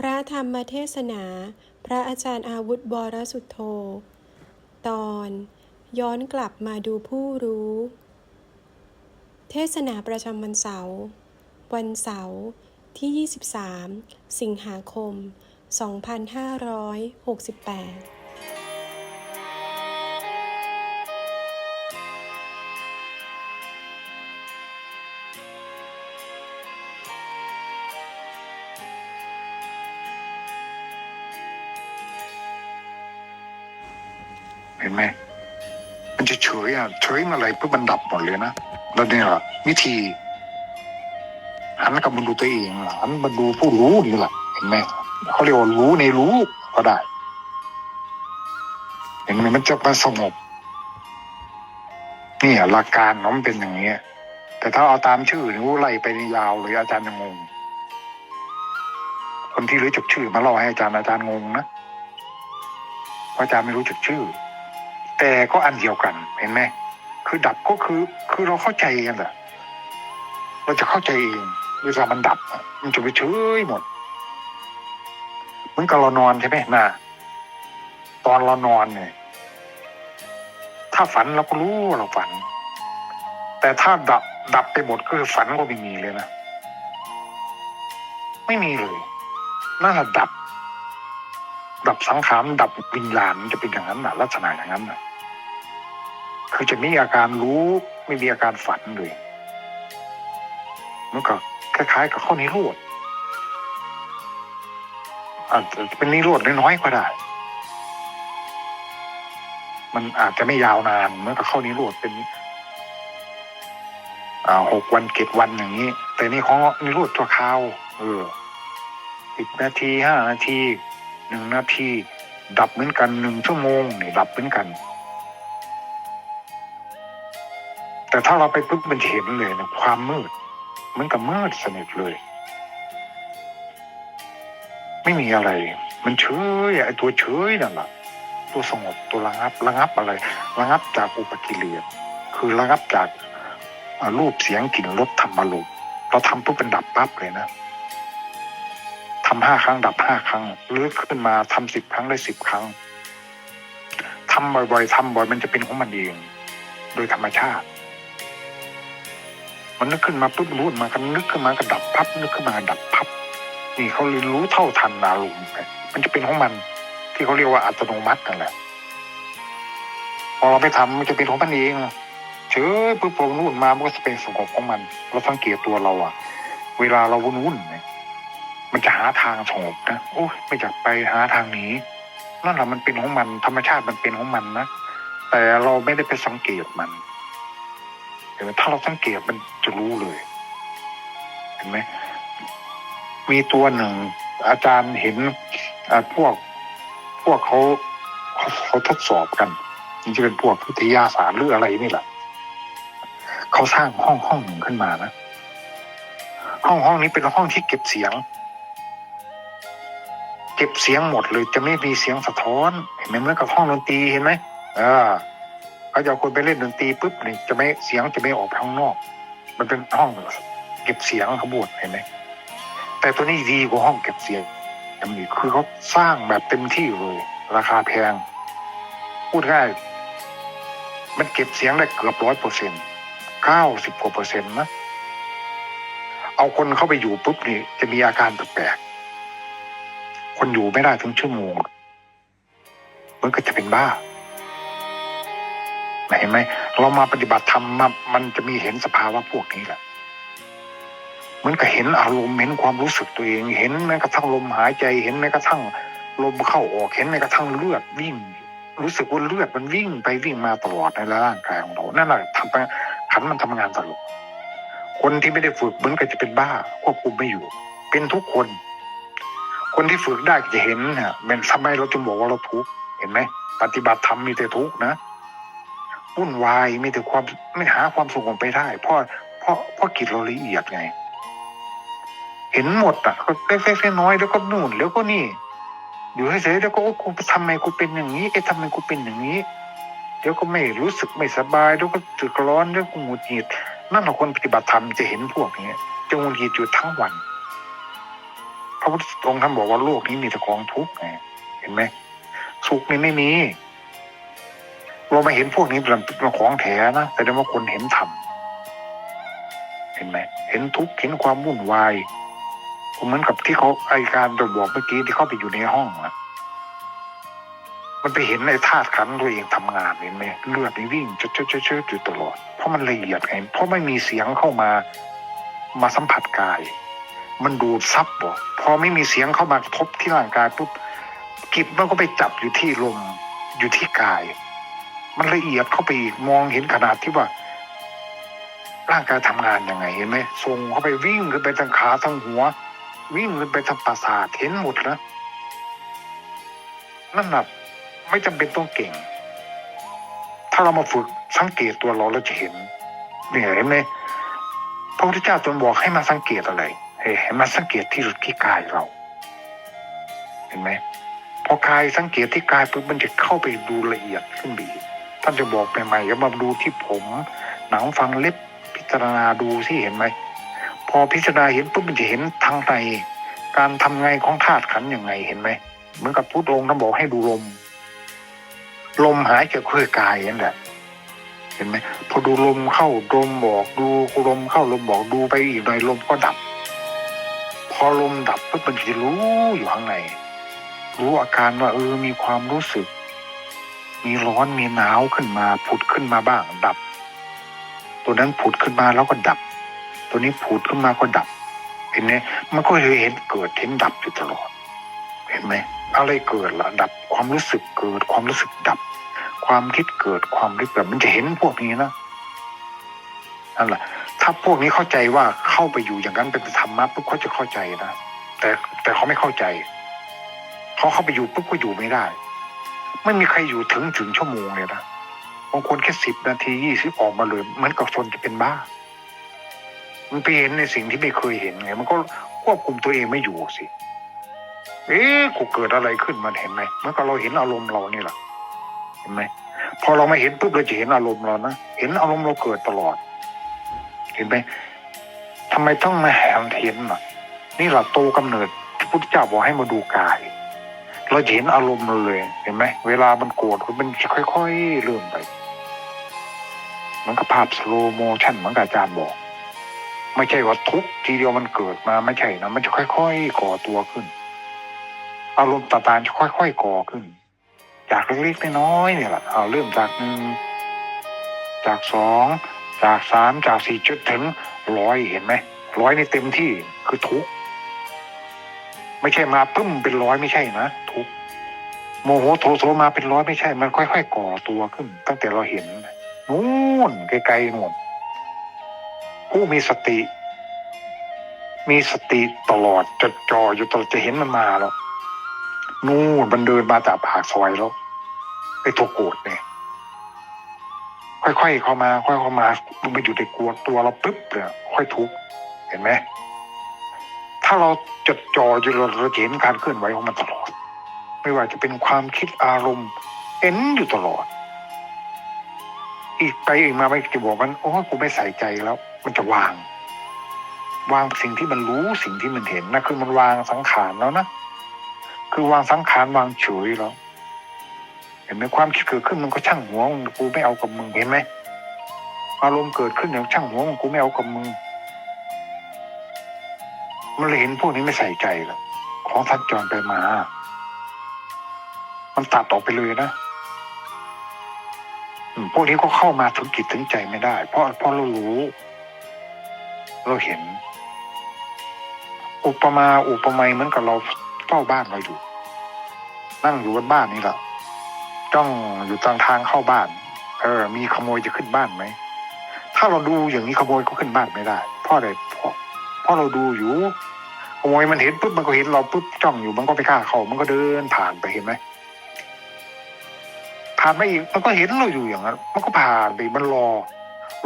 พระธรรมเทศนา พระอาจารย์อาวุธบรสุทโธ ตอน ย้อนกลับมาดูผู้รู้ เทศนาประจำวันเสาร์ วันเสาร์ที่ 23 สิงหาคม 2568 เฉยอะเฉยเมื่อไหรปุ๊บมันดับหมดเลยนะแล้วเนี่ยแหละวิธีหันกลับมาดูตัวเองหันมาดูผู้รู้นี่แหละเห็นไหมเขาเรียกว่ารู้ในรู้ก็ได้เห็นไหมมันจะมาสงบนี่หลักการของมันเป็นอย่างนี้ยแต่ถ้าเอาตามชื่อนี่ไล่ไปนี่ยาวเลยอาจารย์จะงง คนที่รู้จักชื่อมาเล่าให้อาจารย์อาจารย์งงนะเพราะอาจารย์ไม่รู้จักชื่อ แต่ก็อันเดียวกันเห็นไหม คือดับก็คือ คือเราเข้าใจกันแหละเราจะเข้าใจเองเวลามันดับมันจะไปเฉยหมดเหมือนกับเรานอนใช่ไหมนะตอนเรานอนเนี่ย ถ้าฝันเราก็รู้เราฝัน แต่ถ้าดับ ดับไปหมดก็คือฝันก็ไม่มีเลยนะไม่มีเลยน่าจะดับ ดับสังขารดับวิญญาณจะเป็นอย่างนั้นนะลักษณะอย่างนั้นนะ คือจะมีอาการรู้ไม่มีอาการฝันเลยมันก็คล้ายๆกับข้อนิโรธอาจจะเป็นนิโรธน้อยๆก็ได้ มันอาจจะไม่ยาวนานเมื่อกับข้อนิโรธเป็นหกวันเจ็ดวันอย่างนี้ แต่นี่ของนิโรธตัวคราว เออสิบนาทีห้านาทีหนึ่งนาที ดับเหมือนกันหนึ่งชั่วโมงนี่ดับเหมือนกัน แต่ถ้าเราไปปุ๊บมันเห็นเลยนะความมืดมือนกับมืดสนิทเลย ไม่มีอะไร มันเฉยไอ้ตัวเฉยนั่นแหละตัวสงบตัวระงับระงับอะไรระงับจากอุปกิเลสคือระงับจากรูปเสียงกลิ่นรสธรรมารมเราทำปุ๊บเป็นดับปั๊บเลยนะทำห้าครั้งดับห้าครั้งหรือขึ้นมาทำสิบครั้งได้สิบครั้งทำบ่อยๆทำบ่อยมันจะเป็นของมันเอง โดยธรรมชาติ มันนึกขึ้นมาปุ๊บรู้มากันนึกขึ้นมาก็ดับพับนึกขึ้นมาก็ดับพับ นี่เขาเรียนรู้เท่าทันอารมณ์ไปมันจะเป็นของมัน ที่เขาเรียกว่าอัตโนมัตินั่นแหละพอเราไม่ทำมันจะเป็นของมันเองเฉยปุ๊บพอนู่นมามันก็จะเป็นสงบของมัน เราสังเกตตัวเราอะเวลาเราวุ่นๆเนี่ยมันจะหาทางสงบนะโอ้ยไม่อยากไปหาทางนี้นั่นแหละมันเป็นของมัน ธรรมชาติมันเป็นของมันนะแต่เราไม่ได้ไปสังเกตมัน เห็นไหมถ้าเราสังเกตมันจะรู้เลย เห็นไหมมีตัวหนึ่ง อาจารย์เห็นพวกพวกเขาเขาเขาทดสอบกันนี่จะเป็นพวกวิทยาศาสตร์หรืออะไรนี่แหละเขาสร้างห้องห้องหนึ่งขึ้นมานะห้องห้องนี้เป็นห้องที่เก็บเสียง เก็บเสียงหมดเลยจะไม่มีเสียงสะท้อน เห็นไหมเมื่อกับห้องดนตรีเห็นไหมอ่า เขาจะเอาคนไปเล่นดนตรีปุ๊บนี่จะไม่เสียงจะไม่ออกไปข้างนอก มันเป็นห้องเก็บเสียงขบวนเห็นไหมแต่ตัวนี้ดีกว่าห้องเก็บเสียงอันนี้คือเขาสร้างแบบเต็มที่เลย ราคาแพง พูดง่ายมันเก็บเสียงได้เกือบร้อยเปอร์เซ็นต์เก้าสิบกว่าเปอร์เซ็นต์นะเอาคนเข้าไปอยู่ปุ๊บนี่จะมีอาการแปลกๆคนอยู่ไม่ได้ถึงชั่วโมงมันก็จะเป็นบ้า เห็นไหมเรามาปฏิบัติธรรมมามันจะมีเห็นสภาวะพวกนี้แหละเหมือนกับเห็นอารมณ์เห็นความรู้สึกตัวเอง เห็นแม้กระทั่งลมหายใจเห็นแม้กระทั่งลมเข้าออกเห็นแม้กระทั่งเลือดวิ่ง รู้สึกว่าเลือดมันวิ่งไปวิ่งมาตลอดในร่างกายของเรานั่นแหละทำให้ขันมันทำงานตลอดคนที่ไม่ได้ฝึกเหมือนกับจะเป็นบ้าควบคุมไม่อยู่ เป็นทุกคน คนที่ฝึกได้จะเห็นฮะเป็นทำไมเราจึงบอกว่าเราทุกข์เห็นไหมปฏิบัติธรรมมีแต่ทุกข์นะ วุ่นวายมีแต่ความไม่หาความสงบไปได้ เพราะเพราะเพราะกิจเราละเอียดไง เห็นหมดอะก็เล็กๆน้อยๆแล้วก็นู่นแล้วก็นี่ อยู่เฉยๆแล้วก็โอ้กูทำไมกูเป็นอย่างนี้เอ๊ะทำไมกูเป็นอย่างนี้ เดี๋ยวก็ไม่รู้สึกไม่สบายเดี๋ยวก็สึกร้อนเดี๋ยวก็หงุดหงิดนั่นแหละคนปฏิบัติธรรมจะเห็นพวกนี้จะหงุดหงิดอยู่ทั้งวันพระพุทธองค์ท่านบอกว่าโลกนี้มีแต่ของทุกข์ไงเห็นไหมสุขนี่ไม่มี เรามาเห็นพวกนี้เป็นเป็นของแถนะแต่ได้ว่าคนเห็นธรรมเห็นไหมเห็นทุกข์เห็นความวุ่นวายเหมือนกับที่เขาไอการตัวบอกเมื่อกี้ที่เขาไปอยู่ในห้องอะมันไปเห็นในธาตุขันตัวเองทำงานเห็นไหมเลือดนี่วิ่งเชิดเชิดเชิดอยู่ตลอด เพราะมันละเอียดไงเพราะไม่มีเสียงเข้ามามาสัมผัสกาย มันดูดซับบ่พอไม่มีเสียงเข้ามากระทบที่ร่างกายปุ๊บจิตมันก็ไปจับอยู่ที่ลมอยู่ที่กาย มันละเอียดเข้าไปอีกมองเห็นขนาดที่ว่า ร่างกายทำงานยังไงเห็นไหมส่งเข้าไปวิ่งขึ้นไปทางขาทางหัว วิ่งขึ้นไปทางประสาทเห็นหมดแล้วนั่นน่ะไม่จำเป็นต้องเก่ง ถ้าเรามาฝึกสังเกตตัวเราเราจะเห็นเนี่ยเห็นไหมพระพุทธเจ้าตรัสบอกให้มาสังเกตอะไรเฮ้ยให้มาสังเกตที่ที่กายเรา เห็นไหมพอกายสังเกตที่กายปุ๊บมันจะเข้าไปดูละเอียดขึ้นไปอี ท่านจะบอกใหม่ๆก็มาดูที่ผม หนังฟังเล็บพิจารณาดูที่เห็นไหม พอพิจารณาเห็นปุ๊บมันจะเห็นทางในการทำไงของธาตุขันยังไงเห็นไหมเหมือนกับพุทธองค์ท่านบอกให้ดูลม ลมหายใจคือกายนั่นแหละเห็นไหมพอดูลมเข้าลมบอกดูลมเข้าลมบอกดูไปอีกหน่อยลมก็ดับ พอลมดับปุ๊บมันจะรู้อยู่ข้างในรู้อาการว่าเออมีความรู้สึก มีร้อนมีหนาวขึ้นมาผุดขึ้นมาบ้าง ดับ ตัวนั้นผุดขึ้นมาแล้วก็ดับ ตัวนี้ผุดขึ้นมาก็ดับ เห็นไหมมันก็เลยเห็นเกิดเห็นดับอยู่ตลอด เห็นไหมอะไรเกิดละดับความรู้สึกเกิดความรู้สึกดับ ความคิดเกิดความคิดแบบมันจะเห็นพวกนี้นะนั่นแหละถ้าพวกนี้เข้าใจว่าเข้าไปอยู่อย่างนั้นเป็นธรรมะปุ๊บเขาจะเข้าใจนะแต่แต่เขาไม่เข้าใจเขาเข้าไปอยู่ปุ๊บก็อยู่ไม่ได้ ไม่มีใครอยู่ถึงถึงชั่วโมงเลยนะบางคนแค่สิบนาทียี่สิบออกมาเลยเหมือนกับคนจะเป็นบ้า มันไปเห็นในสิ่งที่ไม่เคยเห็นไง มันก็ควบคุมตัวเองไม่อยู่สิ เอ๊ะกูเกิดอะไรขึ้นมันเห็นไหมเมื่อกับเราเห็นอารมณ์เรานี่แหละเห็นไหมพอเราไม่เห็นปุ๊บเราจะเห็นอารมณ์เรานะเห็นอารมณ์เราเกิดตลอด เห็นไหมทำไมต้องมาแหมเห็นอะนี่แหละโตกำเนิดที่พุทธเจ้าบอกให้มาดูกาย เราเห็นอารมณ์เราเลยเห็นไหมเวลามันโกรธมันจะค่อยๆเลื่อนไป มันก็ภาพสโลโมชันเหมือนกับอาจารย์บอก ไม่ใช่ว่าทุกทีเดียวมันเกิดมาไม่ใช่นะมันจะค่อยๆก่อตัวขึ้น อารมณ์ต่างๆจะค่อยๆก่อขึ้น จากเล็กๆน้อยๆเนี่ยแหละเอาเริ่มจากหนึ่งจากสองจากสามจากสี่จนถึงร้อยเห็นไหมร้อยในเต็มที่คือทุกข์ ไม่ใช่มาปึ้มเป็นร้อยไม่ใช่นะทุกโมโหโทโสมาเป็นร้อยไม่ใช่ มันค่อยๆ ก่อตัวขึ้น ตั้งแต่เราเห็นนู่นไกลๆนู่นผู้มีสติ มีสติตลอดจดจ่ออยู่ตลอดจะเห็นมันมาแล้วนู่นมันเดินมาจากปากซอยแล้วไอ้ตัวโกรธเนี่ยค่อยๆเข้ามา ค่อยๆเข้ามามันไปอยู่ในกลัวตัวเราปึ๊บเนี่ยค่อยทุกข์เห็นไหม ถ้าเราจดจ่ออยู่เราเราจะเห็นการเคลื่อนไหวของมันตลอด ไม่ว่าจะเป็นความคิดอารมณ์เห็นอยู่ตลอด อีกไปอีกมาไม่จะบอกมันโอ้กูไม่ใส่ใจแล้ว มันจะวาง วางสิ่งที่มันรู้สิ่งที่มันเห็นนะคือมันวางสังขารแล้วนะคือวางสังขารวางเฉยแล้วเห็นไหมความคิดเกิดขึ้นมันก็ช่างหัวมึงกูไม่เอากับมึงเห็นไหมอารมณ์เกิดขึ้นอย่างช่างหัวมึงกูไม่เอากับมึง มันเลยเห็นพวกนี้ไม่ใส่ใจแล้วของทัดจรไปมา มันตัดออกไปเลยนะพวกนี้ก็เข้ามาถึงจิตถึงใจไม่ได้ เพราะเพราะเรารู้ เราเห็น อุปมาอุปไมยเหมือนกับเราเฝ้าบ้านเราอยู่ นั่งอยู่บนบ้านนี่แหละจ้องอยู่ทางทางเข้าบ้าน เออ มีขโมยจะขึ้นบ้านไหมถ้าเราดูอย่างนี้ขโมยก็ขึ้นบ้านไม่ได้เพราะอะไรเพราะ เพราะเราดูอยู่ขโมยมันเห็นปุ๊บมันก็เห็นเราปุ๊บจ้องอยู่มันก็ไปฆ่าเขามันก็เดินผ่านไปเห็นไหมผ่านไปอีกมันก็เห็นเราอยู่อย่างนั้นมันก็ผ่านไปมันรอ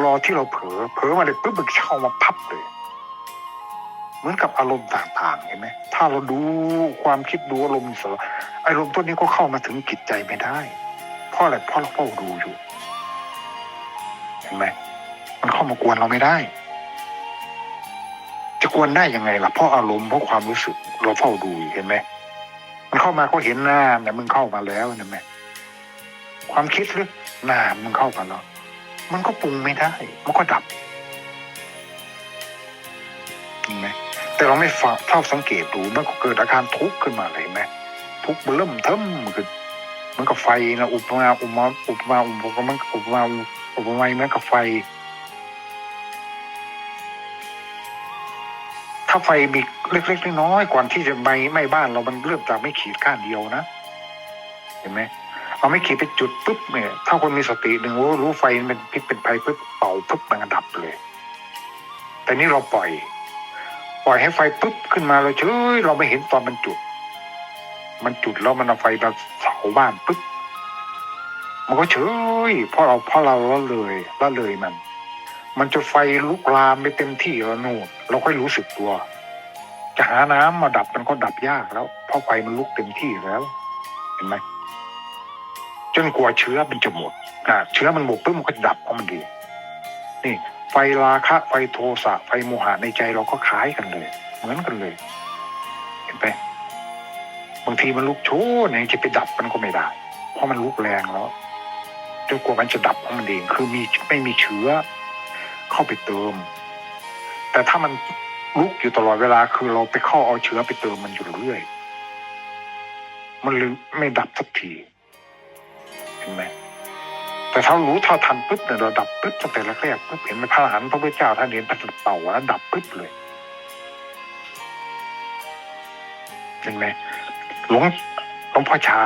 รอที่เราเผลอเผลอมาเลยปุ๊บมันเข้ามาพับเลยเหมือนกับอารมณ์ต่างๆเห็นไหมถ้าเราดูความคิดดูอารมณ์เสออารมณ์ตัวนี้ก็เข้ามาถึงจิตใจไม่ได้เพราะอะไรเพราะเราเฝ้าดูอยู่ เห็นไหมมันเข้ามากวนเราไม่ได้ กวนได้ยังไงล่ะเพราะอารมณ์เพราะความรู้สึก เราเฝ้าดูเห็นไหมมันเข้ามาก็เห็นหน้าเนี่ยมึงเข้ามาแล้วเห็นไหมความคิดหรือหน้ามึงเข้ามาแล้วมันก็ปรุงไม่ได้ มันก็ดับเห็นไหมแต่เราไม่เฝ้าเฝ้าสังเกตดูมันก็เกิดอาการทุกข์ขึ้นมาเลยเห็นไหมทุกข์เริ่มเทิมขึ้นเหมันกับไฟนะอุปมาอุปมาอุปมาอุปมาอุปมาอุปมาเหมือนกับไฟ ถ้าไฟมีเล็กๆน้อยๆก่อนที่จะไหม้ไหม้บ้านเรามันเริ่มจากไม่ขีดก้านเดียวนะ เห็นไหมเอาไม่ขีดไปจุดปุ๊บเนี่ยถ้าคนมีสติหนึ่งรู้รู้ไฟมันเป็นพิษเป็นภัยปุ๊บเป่าปุ๊บมันดับเลย แต่นี่เราปล่อย ปล่อยให้ไฟปุ๊บขึ้นมาเราเฉยเราไม่เห็นตอนมันจุด มันจุดแล้วมันเอาไฟมาเผาบ้านปุ๊บมันก็เฉยเพราะเราเพราะเราละเลยละเลยมัน มันจะไฟลุกลามไปเต็มที่แล้วนู่นเราค่อยรู้สึกตัว จะหาน้ำมาดับมันก็ดับยากแล้ว เพราะไฟมันลุกเต็มที่แล้ว เห็นไหมจนกว่าเชื้อมันจะหมดอ่าเชื้อมันหมดปุ๊บมันก็ดับของมันดี นี่ ไฟราคะ ไฟโทสะ ไฟโมหะในใจเราก็คล้ายกันเลย เหมือนกันเลย เห็นไหมบางทีมันลุกโชนเนี่จะไปดับมันก็ไม่ได้ เพราะมันลุกแรงแล้วจนกว่ามันจะดับของมันเองคือมีไม่มีเชื้อ เข้าไปเติม แต่ถ้ามันลุกอยู่ตลอดเวลาคือเราไปเข้าเอาเชื้อไปเติมมันอยู่เรื่อย มันเลยไม่ดับสักทีเห็นไหมแต่ถ้ารู้เท่าทันปุ๊บเนี่ยเราดับปุ๊บตั้งแต่แรกๆปุ๊บเห็นไหมพระอรหันต์พระพุทธเจ้าท่านเห็นท่านเป่าแล้วดับปุ๊บเลยเห็นไหมหลวงหลวงพ่อชา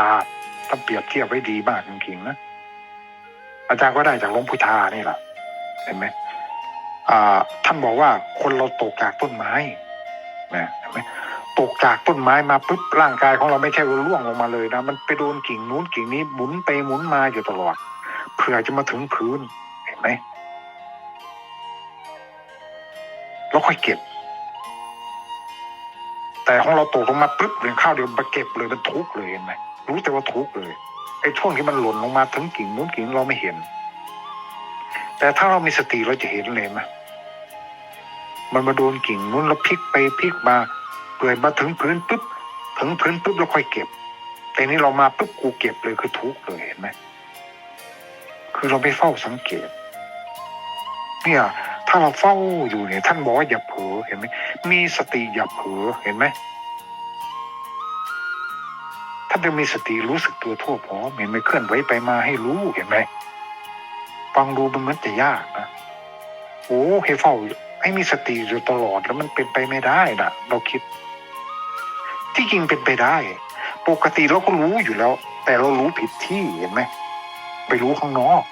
ท่านเปรียบเทียบไว้ดีมากจริงๆนะอาจารย์ก็ได้จากหลวงพุชานี่แหละเห็นไหม ท่านบอกว่าคนเราตกจากต้นไม้นะเห็นไหมตกจากต้นไม้มาปุ๊บร่างกายของเราไม่ใช่ว่าล่วงลงมาเลยนะมันไปโดนกิ่งนู้นกิ่งนี้หมุนไปหมุนมาอยู่ตลอดเพื่อจะมาถึงพื้นเห็นไหมแล้วค่อยเก็บ แต่ของเราตกลงมาปุ๊บเลยข้าวเดียวมาเก็บเลยมันทุกเลยเห็นไหมรู้แต่ว่าทุกเลยไอ้ช่วงที่มันหล่นลงมาถึงกิ่งนู้นกิ่งเราไม่เห็น แต่ถ้าเรามีสติเราจะเห็นเลยไหมมันมาโดนกิ่งนู้นแล้วพลิกไปพลิกมาเปื่อยมาถึงพื้นปุ๊บถึงพื้นปุ๊บแล้วค่อยเก็บ แต่นี้เรามาปุ๊บกูเก็บเลยคือทุกเลยเห็นไหมคือเราไม่เฝ้าสังเกต เนี่ย ถ้าเราเฝ้าอยู่เนี่ย ท่านบอกว่าอย่าเผลอเห็นไหมมีสติอย่าเผลอเห็นไหมท่านจะมีสติรู้สึกตัวทั่วพร้อมเห็นไหมเคลื่อนไหวไปมาให้รู้เห็นไหม ฟังดูมันเหมือนจะยากนะโอ้ให้เฝ้าให้มีสติอยู่ตลอดแล้วมันเป็นไปไม่ได้นะเราคิด ที่จริงเป็นไปได้ ปกติเราก็รู้อยู่แล้ว แต่เรารู้ผิดที่เห็นไหมไปรู้ข้างนอก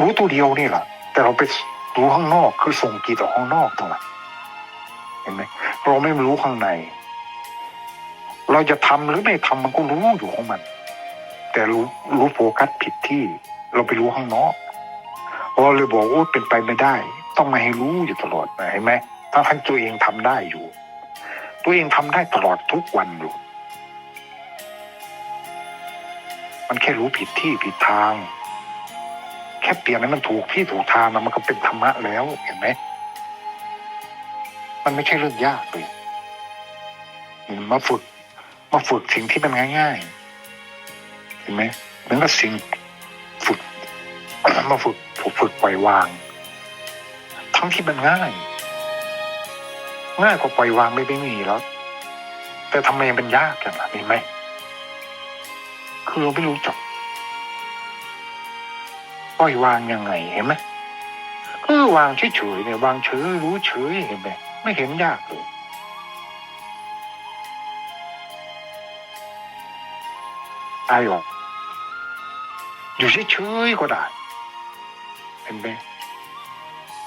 รู้ตัวเดียวนี่แหละแต่เราไปรู้ข้างนอกคือส่งจิตออกข้างนอกตรงนั้นเห็นไหมเราไม่รู้ข้างใน เราจะทำหรือไม่ทำมันก็รู้อยู่ของมัน แต่รู้รู้โฟกัสผิดที่ เราไปรู้ข้างนอกเราเลยบอกว่าเป็นไปไม่ได้ ต้องมาให้รู้อยู่ตลอดเห็นไหมถ้าท่านตัวเองทำได้อยู่ ตัวเองทำได้ตลอดทุกวันอยู่ มันแค่รู้ผิดที่ผิดทาง แค่เปลี่ยนให้มันถูกที่ถูกทางนะมันก็เป็นธรรมะแล้วเห็นไหมมันไม่ใช่เรื่องยากเลยมาฝึก มาฝึกสิ่งที่มันง่าย ๆ เห็นไหมมือนกับสิ่งฝึกมาฝึกฝึกฝึกปล่อยวาง ทั้งที่มันง่าย ง่ายกว่าปล่อยวางไม่ไม่มีแล้ว แต่ทำไมมันยากจังล่ะเห็นไหมคือเราไม่รู้จักปล่อยวางยังไงเห็นไหมคือวางเฉยๆเนี่ยวางเฉยรู้เฉยเห็นไหมไม่เห็นยากเลยอายออก อยู่เฉยๆก็ได้เห็นไหม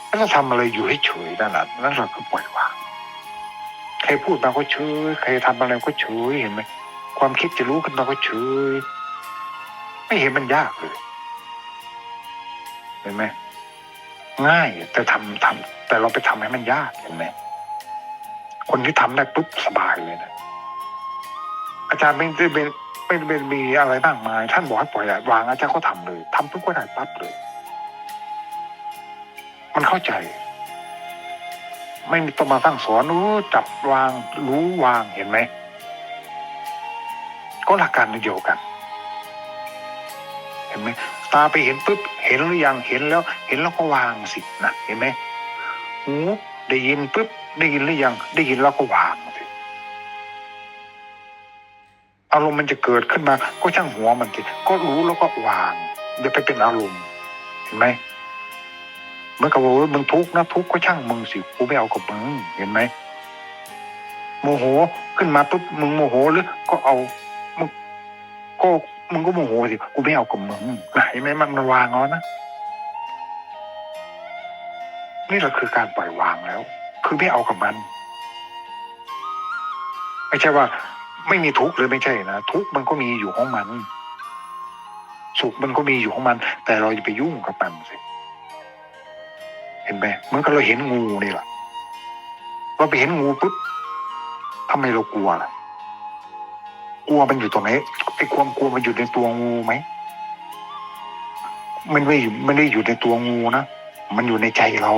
ถ้าเราทำอะไรอยู่เฉยๆนั่นแหละนั่นเราก็ปล่อยวางใครพูดมาก็เฉยใครทำอะไรก็เฉยเห็นไหมความคิดจะรู้ขึ้นมาก็เฉยไม่เห็นมันยากเลยเห็นไหมง่ายแต่ทำทำแต่เราไปทำให้มันยากเห็นไหมคนที่ทำได้ปุ๊บสบายเลยนะอาจารย์ไม่ได้เป็น ไม่ได้เป็นมีอะไรมากมาย ท่านบอกให้ปล่อยวางอาจารย์ก็ทำเลยทำปุ๊บก็ได้ปั๊บเลย มันเข้าใจ ไม่ต้องมาตั้งสอนรู้จับวางรู้วางเห็นไหมก็หลักการเดียวกัน เห็นไหมตาไปเห็นปุ๊บเห็นหรือยังเห็นแล้ว เห็นแล้วก็วางสินะเห็นไหมหูได้ยินปุ๊บได้ยินหรือยังได้ยินแล้วก็วางารมณ์มันจะเกิดขึ้นมา ก็ช่างหัวมันสิก็รู้แล้วก็วางอย่าไปเป็นอารมณ์เห็นไหมเมื่อกับว่ามึงทุกข์นะทุกข์ก็ช่างมึงสิกูไม่เอากับมึงเห็นไหมโมโหขึ้นมาปุ๊บมึงโมโหหรือก็เอามึงก็มึงก็โมโหสิกูไม่เอากับมึงเห็นไหมมันมันวางแล้วนะนี่แหละคือการปล่อยวางแล้ว คือไม่เอากับมัน ไม่ใช่ว่า ไม่มีทุกข์เลยไม่ใช่นะทุกข์มันก็มีอยู่ของมัน สุขมันก็มีอยู่ของมัน แต่เราอย่าไปยุ่งกับมันสิเห็นไหมเหมือนกับเราเห็นงูนี่แหละเราไปเห็นงูปุ๊บทำไมเรากลัวล่ะกลัวมันอยู่ตรงไหนไอ้ความกลัวมันอยู่ในตัวงูไหมมันไม่ไม่ได้อยู่ในตัวงูนะมันอยู่ในใจเรา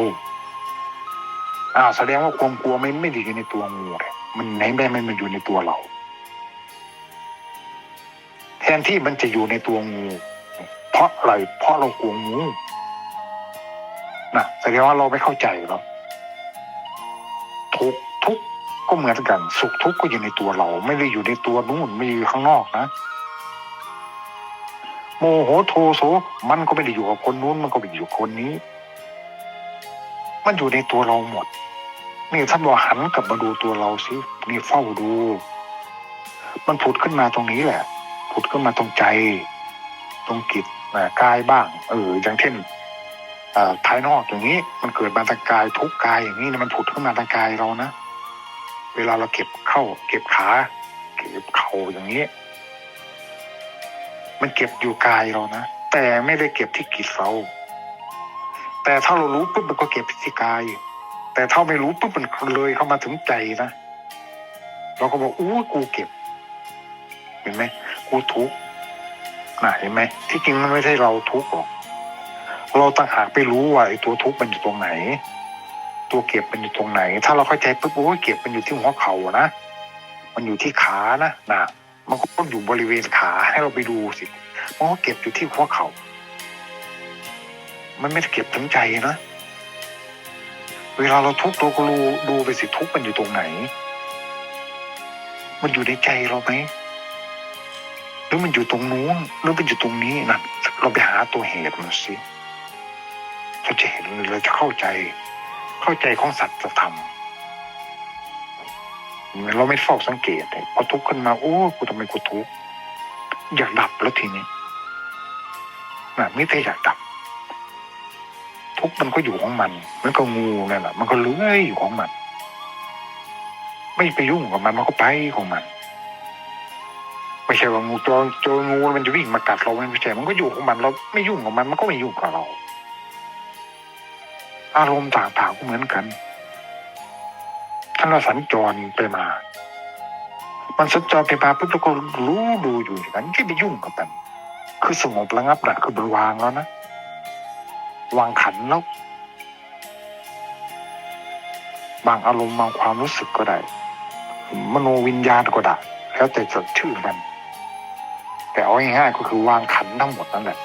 อ่าแสดงว่าความกลัวไม่ไม่ได้อยู่ในตัวงูเลยมันไหนแม่มันมันอยู่ในตัวเรา นที่มันจะอยู่ในตัวงู เพราะอะไรเพราะเรากลัวงูนะแสดงว่าเราไม่เข้าใจเราทุกทุกก็เหมือนกัน สุขทุกข์ก็อยู่ในตัวเรา ไม่ได้อยู่ในตัวนู้นไม่อยู่ข้างนอกนะโมโหโทโสมันก็ไม่ได้อยู่กับคนนู้นมันก็ไม่ได้อยู่กับคนนี้ มันอยู่ในตัวเราหมด นี่ท่านบอกหันกลับมาดูตัวเราสินี่เฝ้าดู มันผุดขึ้นมาตรงนี้แหละ ผุดขึ้นมาตรงใจ ตรงจิตนะกายบ้าง เออ อย่างเช่นเอ่อภายนอกอย่างนี้ มันเกิดมาทางกายทุกกายอย่างนี้นะมันผุดขึ้นมาทางกายเรานะเวลาเราเก็บเข้า เก็บขา เก็บเข่าอย่างนี้ มันเก็บอยู่กายเรานะแต่ไม่ได้เก็บที่กิจเราแต่ถ้าเรารู้ปุ๊บมันก็เก็บที่กาย แต่ถ้าไม่รู้ปุ๊บมันเลยเข้ามาถึงใจนะเราก็บอกอู้กูเก็บ เห็นไหม กูทุกข์นะเห็นไหมที่จริงมันไม่ใช่เราทุกข์หรอก เราต่างหากไปรู้ว่าไอ้ตัวทุกข์มันอยู่ตรงไหน ตัวเก็บมันอยู่ตรงไหน ถ้าเราเข้าใจปุ๊บโอ้ยเก็บมันอยู่ที่หัวเข่านะมันอยู่ที่ขานะน่ะมันก็ต้องอยู่บริเวณขาให้เราไปดูสิมันก็เก็บอยู่ที่หัวเข่ามันไม่ได้เก็บถึงใจนะเวลาเราทุกข์เราก็รู้ดูไปสิทุกข์มันอยู่ตรงไหน มันอยู่ในใจเราไหม รือมันอยู่ตรงนู้นหรือมันอยู่ตรงนี้นะเราไปหาตัวเหตุมันสิเราจะเห็นเราจะเข้าใจ เข้าใจของสัจธรรมเราไม่เฝ้าสังเกตเลยพอทุกข์ขึ้นมาโอ้กูทำไมกูทุกข์อยากดับแล้วทีนี้นะไม่ได้อยากดับ ทุกข์มันก็อยู่ของมันมันก็งูนั่นแหละมันก็เลื้อยอยู่ของมัน ไม่ไปยุ่งกับมันมันก็ไปของมัน ช่ว่างูตัวเจองูมันจะวิ่งมากัดเราไม่ใช่มันก็อยู่ของมันเราไม่ยุ่งกับมันมันก็ไม่ยุ่งกับเรา อารมณ์ต่างๆก็เหมือนกันท่านเราสัญจรไปมา มันสัญจรไปมาปุ๊บเราก็รู้ดูอยู่อย่างนั้นที่ไปยุ่งกับมัน คือสงบระงับนะคือมันวางแล้วนะวางขันแล้วบางอารมณ์บางความรู้สึกก็ได้ มโนวิญญาณก็ได้ แล้วแต่จะชื่อมัน แต่เอาง่ายๆก็คือวางขันทั้งหมดนั่นแหละ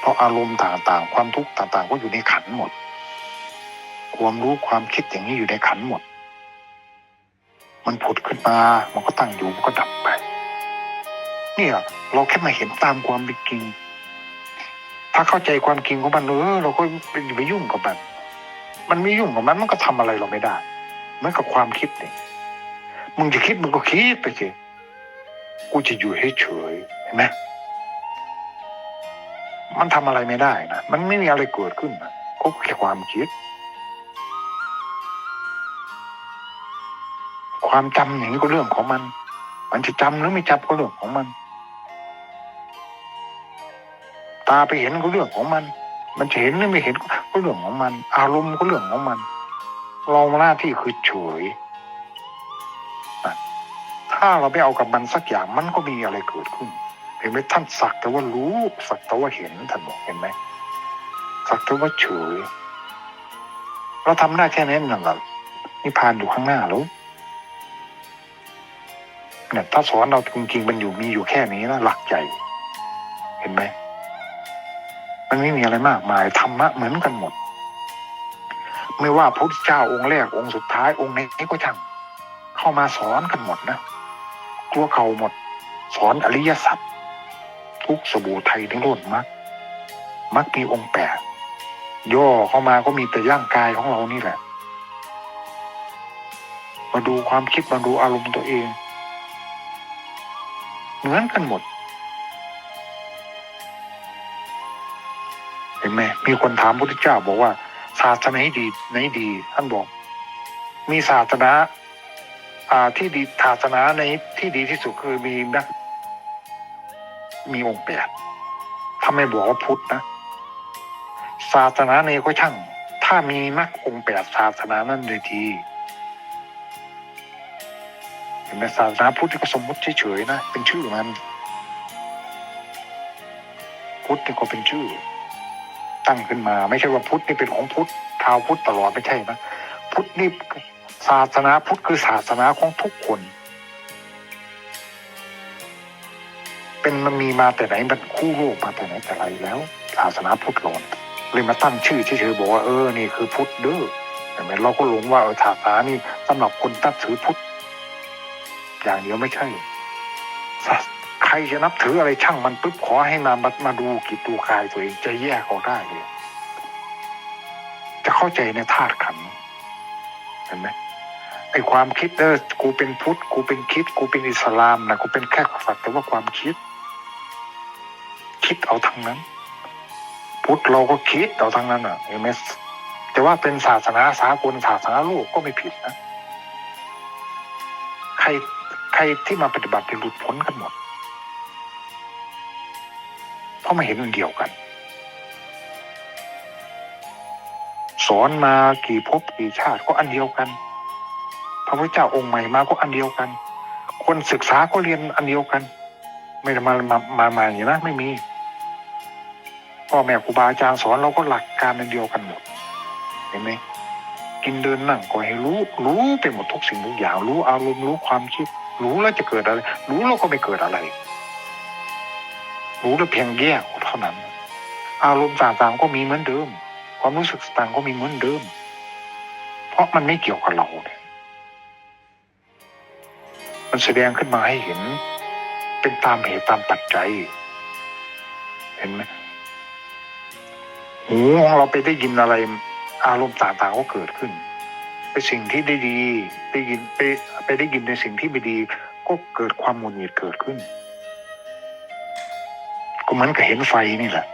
เพราะอารมณ์ต่างๆ ความทุกข์ต่างๆ ก็อยู่ในขันหมด ความรู้ความคิดอย่างนี้อยู่ในขันหมด มันผุดขึ้นมา มันก็ตั้งอยู่ มันก็ดับไปเนี่ยเราแค่มาเห็นตามความเป็นจริง ถ้าเข้าใจความจริงของมันเออเราก็ไปยุ่งกับมัน มันไม่ยุ่งกับมัน มันก็ทำอะไรเราไม่ได้เหมือนกับความคิดเนี่ย มึงจะคิดมึงก็คิดไปสิกูจะอยู่เฉยเห็นไหมมันทำอะไรไม่ได้นะ มันไม่มีอะไรเกิดขึ้นนะก็แค่ความคิด ความจำอย่างนี้ก็เรื่องของมัน มันจะจำหรือไม่จำก็เรื่องของมัน ตาไปเห็นก็เรื่องของมัน มันจะเห็นหรือไม่เห็นก็เรื่องของมัน อารมณ์ก็เรื่องของมัน เราหน้าที่คือเฉย ถ้าเราไม่เอากับมันสักอย่างมันก็มีอะไรเกิดขึ้น เห็นไหมท่านสักแต่ว่ารู้สักแต่ว่าเห็นท่านบอกเห็นไหมสักแต่ว่าเฉยเราทำได้แค่นั้นน่ะแบบนิพพานอยู่ข้างหน้าแล้วเนี่ยถ้าสอนเราจริงๆมันอยู่มีอยู่แค่นี้นะหลักใหญ่ เห็นไหมมันไม่มีอะไรมากมายธรรมะเหมือนกันหมด ไม่ว่าพระพุทธเจ้าองค์แรกองค์สุดท้ายองค์ไหนก็ช่างเข้ามาสอนกันหมดนะ กลัวเขาหมด สอนอริยสัจทุกสบู่ไทยทั้งโลดมักมักมีองค์แปดย่อเข้ามาก็มีแต่ร่างกายของเรานี่แหละ มาดูความคิดมาดูอารมณ์ตัวเอง เหมือนกันหมด เห็นไหมมีคนถามพระพุทธเจ้าบอกว่า ศาสนาไหนดีไหนดี ท่านบอก มีศาสนา ที่ดีศาสนาในที่ดีที่สุดคือมีนัก มีองค์แปดถ้าไม่บอกว่าพุทธนะ ศาสนาในก็ช่าง ถ้ามีนักองค์แปดศาสนานั้นเลยทีเห็นไหมศาสนาพุทธก็สมมติเฉยๆนะเป็นชื่อมัน พุทธก็เป็นชื่อ ตั้งขึ้นมา ไม่ใช่ว่าพุทธนี่เป็นของพุทธชาวพุทธตลอดไม่ใช่นะพุทธนี่ ศาสนาพุทธคือศาสนาของทุกคน เป็นมันมีมาแต่ไหนมันคู่โลกมาแต่ไหนแต่ไรแล้ว ศาสนาพุทธหลอนเลยมาตั้งชื่อเฉยๆบอกว่าเออนี่คือพุทธเด้อเห็นไหมเราก็หลงว่าเออศาสนานี่สำหรับคนนับถือพุทธอย่างเดียวไม่ใช่ใครจะนับถืออะไรช่างมันปุ๊บขอให้มามามาดูกิจดูกายตัวเองจะแยกออกได้เลยจะเข้าใจในธาตุขันเห็นไหม ไอความคิดเออกูเป็นพุทธกูเป็นคิด กูเป็นอิสลามนะกูเป็นแค่สักแต่ว่าความคิด คิดเอาทั้งนั้น พุทธเราก็คิดเอาทั้งนั้นอะเห็นไหมแต่ว่าเป็นศาสนาสากลศาสนาโลกก็ไม่ผิดนะใครใครที่มาปฏิบัติจะหลุดพ้นกันหมดเพราะมาเห็นอันเดียวกัน สอนมากี่ภพกี่ชาติก็อันเดียวกัน ระพุทธเจ้าองค์ใหม่มาก็อันเดียวกัน คนศึกษาก็เรียนอันเดียวกัน ไม่ได้มามามามาอย่างนี้นะไม่มีพ่อแม่ครูบาอาจารย์สอนเราก็หลักการอันเดียวกันหมดเห็นไหมกินเดินนั่งก็ให้รู้ รู้ไปหมดทุกสิ่งทุกอย่างรู้อารมณ์รู้ความคิด รู้แล้วจะเกิดอะไร รู้แล้วก็ไม่เกิดอะไร รู้แล้วเพียงแยกเท่านั้น อารมณ์ต่างๆก็มีเหมือนเดิม ความรู้สึกต่างก็มีเหมือนเดิม เพราะมันไม่เกี่ยวกับเราเนี่ย มันแสดงขึ้นมาให้เห็น เป็นตามเหตุตามปัจจัย เห็นไหมหูของเราไปได้ยินอะไร อารมณ์ต่างๆก็เกิดขึ้นไปสิ่งที่ได้ดีได้ยินไปไปได้ยินในสิ่งที่ไม่ดี ก็เกิดความหงุดหงิดเกิดขึ้น ก็เหมือนกับเห็นไฟนี่แหละ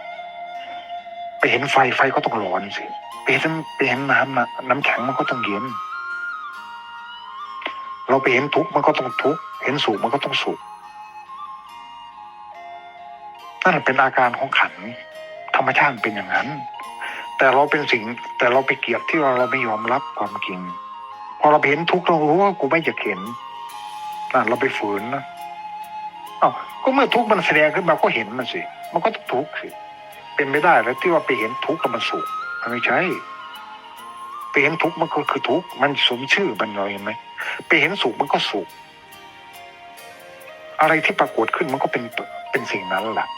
ไปเห็นไฟไฟก็ต้องร้อนสิไปเห็นไปเห็นน้ำนะน้ำแข็งมันก็ต้องเย็น เราไปเห็นทุกข์มันก็ต้องทุกข์เห็นสุขมันก็ต้องสุขนั่นเป็นอาการของขันธรรมชาติเป็นอย่างนั้น แต่เราเป็นสิ่งแต่เราไปเกลียดที่เราเราไม่ยอมรับความจริง พอเราเห็นทุกข์เรารู้ว่ากูไม่อยากเห็นนั่นเราไปฝืนนะเอ้าก็เมื่อทุกข์มันแสดงขึ้นมาก็เห็นมันสิ มันก็ต้องทุกข์สิเป็นไม่ได้แล้วที่ว่าไปเห็นทุกข์แล้วมันสุขมันไม่ใช่ไปเห็นทุกข์มันก็คือทุกข์มันสมชื่อมันเลยเห็นไหม ไปเห็นสุขมันก็สุข อะไรที่ปรากฏขึ้นมันก็เป็นเป็นสิ่งนั้นแหละ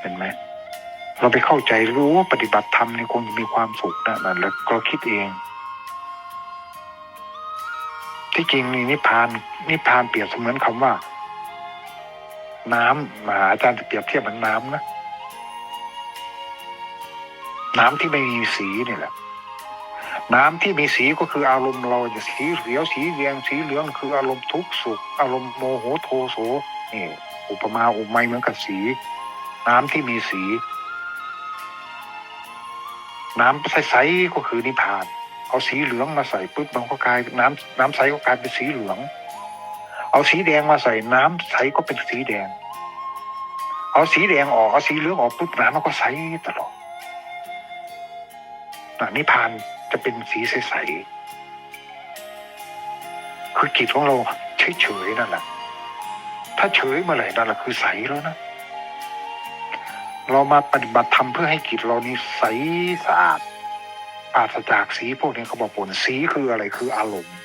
เห็นไหมเราไปเข้าใจรู้ว่าปฏิบัติธรรมเนี่คงจะมีความสุขนะนั่นแล้วก็คิดเอง ที่จริงนี่นิพพานนิพพานเปรียบเสมือนคำว่า น้ำมาอาจารย์จะเปรียบเทียบเหมือนน้ำนะ น้ำที่ไม่มีสีนี่แหละ น้ำที่มีสีก็คืออารมณ์เราจะสีเขียวสีแดงสีเหลืองคืออารมณ์ทุกข์สุข อารมณ์โมโหโทโสนี่อุปมาอุปไมยเหมือนกับสี น้ำที่มีสี น้ำใสๆก็คือนิพพานเอาสีเหลืองมาใส่ปุ๊บมันก็กลายน้ำน้ำใสก็กลายเป็นสีเหลือง เอาสีแดงมาใส่น้ำใสก็เป็นสีแดง เอาสีแดงออกเอาสีเหลืองออกปุ๊บน้ำมันก็ใสตลอด นิพพานจะเป็นสีใสๆคือจิตของเราเฉยๆนั่นแหละถ้าเฉยเมื่อไหร่นั่นแหละคือใสแล้วนะเรามาปฏิบัติธรรมเพื่อให้จิตเรานี้ใสสะอาดปราศจากสีพวกนี้เขาบอกผลสีคืออะไรคืออารมณ์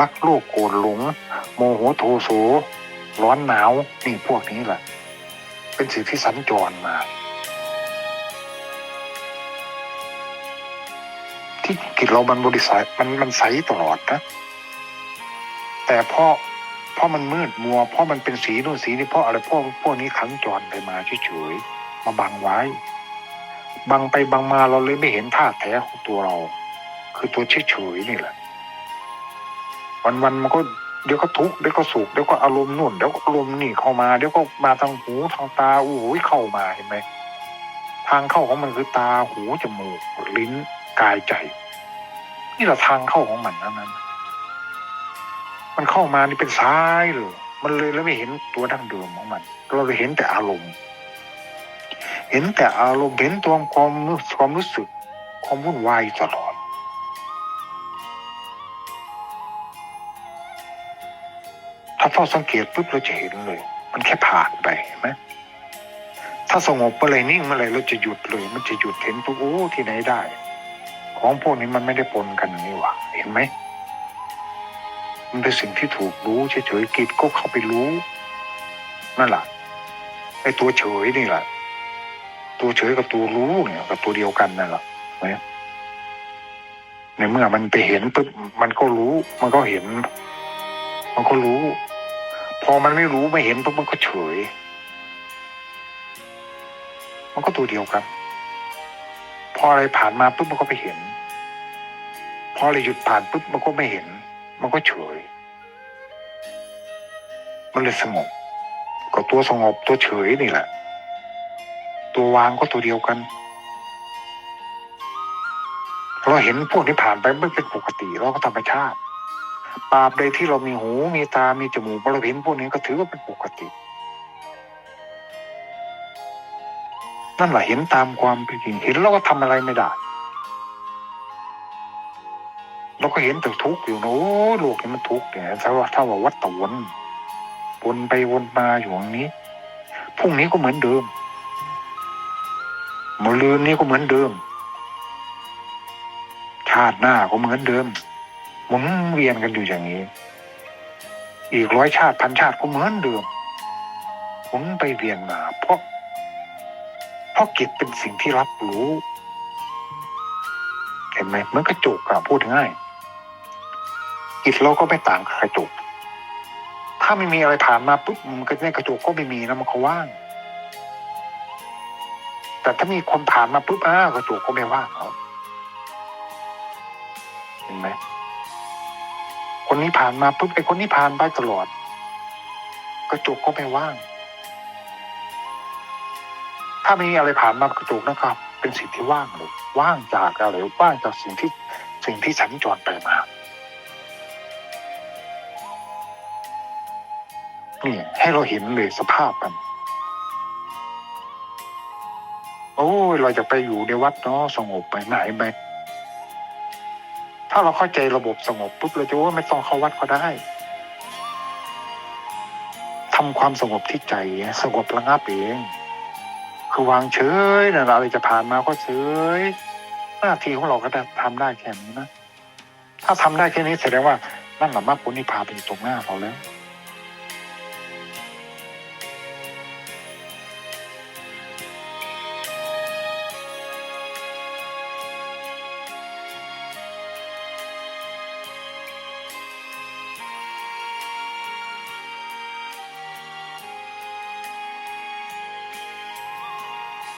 รักโลภโกรธหลง โมโหโทโสร้อนหนาวนี่พวกนี้แหละ เป็นสิ่งที่สัญจรมา ที่จิตเรามันบริสุทธิ์มันมันใสตลอดนะแต่เพราะเพราะมันมืดมัว เพราะมันเป็นสีนู่นสีนี่เพราะอะไรพวกพวกนี้ขังจรไปมาเฉยๆมาบังไว้ บังไปบังมาเราเลยไม่เห็นท่าแท้ของตัวเรา คือตัวเฉยๆนี่แหละ วันๆมันก็เดี๋ยวก็ทุกข์เดี๋ยวก็สุขเดี๋ยวก็อารมณ์นู่นเดี๋ยวก็อารมณ์นี่เข้ามาเดี๋ยวก็มาทางหูทางตาโอ้โหเข้ามาเห็นไหมทางเข้าของมันคือตาหูจมูกลิ้น กายใจ นี่แหละทางเข้าของมันนั้นนั้นมันเข้ามานี่เป็นซ้ายเลยมันเลยแล้วไม่เห็นตัวดั้งเดิมของมัน เราเลยเห็นแต่อารมณ์ เห็นแต่อารมณ์เห็นตัวความความรู้สึก ความวุ่นวายตลอด ถ้าเฝ้าสังเกตปุ๊บเราจะเห็นเลย มันแค่ผ่านไปเห็นไหมถ้าสงบเมื่อไหรนิ่งเมื่อไรเราจะหยุดเลย มันจะหยุดเห็นปุ๊บโอ้ที่ไหนได้ ของพวกนี้มันไม่ได้ปนกันนี่หว่าเห็นไหม มันเป็นสิ่งที่ถูกรู้เฉยๆกิจก็เข้าไปรู้ นั่นแหละไอ้ตัวเฉยนี่แหละ ตัวเฉยกับตัวรู้เนี่ยกับตัวเดียวกันนั่นแหละเห็นไหมในเมื่อมันไปเห็นปุ๊บมันก็รู้ มันก็เห็น มันก็รู้ พอมันไม่รู้ไม่เห็นปุ๊บมันก็เฉย มันก็ตัวเดียวกัน พออะไรผ่านมาปุ๊บมันก็ไปเห็น พออะไรหยุดผ่านปุ๊บมันก็ไม่เห็น มันก็เฉย มันเลยสงบ ก็ตัวสงบตัวเฉยนี่แหละ ตัววางก็ตัวเดียวกันเราเห็นพวกนี้ผ่านไปไม่เป็นปกติเราก็ธรรมชาติตราบใดที่เรามีหูมีตามีจมูกเราเห็นพวกนี้ก็ถือว่าเป็นปกติ นั่นแหละเห็นตามความเป็นจริงเห็นแล้วก็ทำอะไรไม่ได้เราก็เห็นแต่ทุกข์อยู่นะโอ้โลกนี้มันทุกข์เนี่ยถ้าว่าถ้าว่าวัฏฏะวนวนไปวนมาอยู่อย่างนี้พรุ่งนี้ก็เหมือนเดิมมะรืนนี้ก็เหมือนเดิม ชาติหน้าก็เหมือนเดิมหมุนเวียนกันอยู่อย่างนี้ อีกร้อยชาติพันชาติก็เหมือนเดิมหมุนไปเวียนมาเพราะ ราะกิจเป็นสิ่งที่รับรู้เห็นไหมเหมือนกระจกอะพูดง่ายจิตเราก็ไม่ต่างกับกระจก ถ้าไม่มีอะไรผ่านมาปุ๊บมันก็ในกระจกก็ไม่มีนะมันก็ว่าง แต่ถ้ามีคนผ่านมาปุ๊บอ้ากระจกก็ไม่ว่างแล้วเห็นไหมคนนี้ผ่านมาปุ๊บไอ้คนนี้ผ่านไปตลอด กระจกก็ไม่ว่าง ถ้าไม่มีอะไรผ่านมากระจกนะครับ เป็นสิ่งที่ว่างเลยว่างจากอะไรว่างจากสิ่งที่สิ่งที่สัญจรไปมานี่ให้เราเห็นเลยสภาพมันโอ้ยเราจะไปอยู่ในวัดเนาะสงบไปไหนไหมถ้าเราเข้าใจระบบสงบปุ๊บเราจะว่าไม่ต้องเข้าวัดก็ได้ทำความสงบที่ใจสงบระงับเอง คือวางเฉยนะอะไรจะผ่านมาก็เฉยหน้าที่ของเราก็จะทำได้แค่นี้นะ ถ้าทำได้แค่นี้แสดงว่านั่นแหละมรรคผลนิพพานเป็นอยู่ตรงหน้าเราแล้ว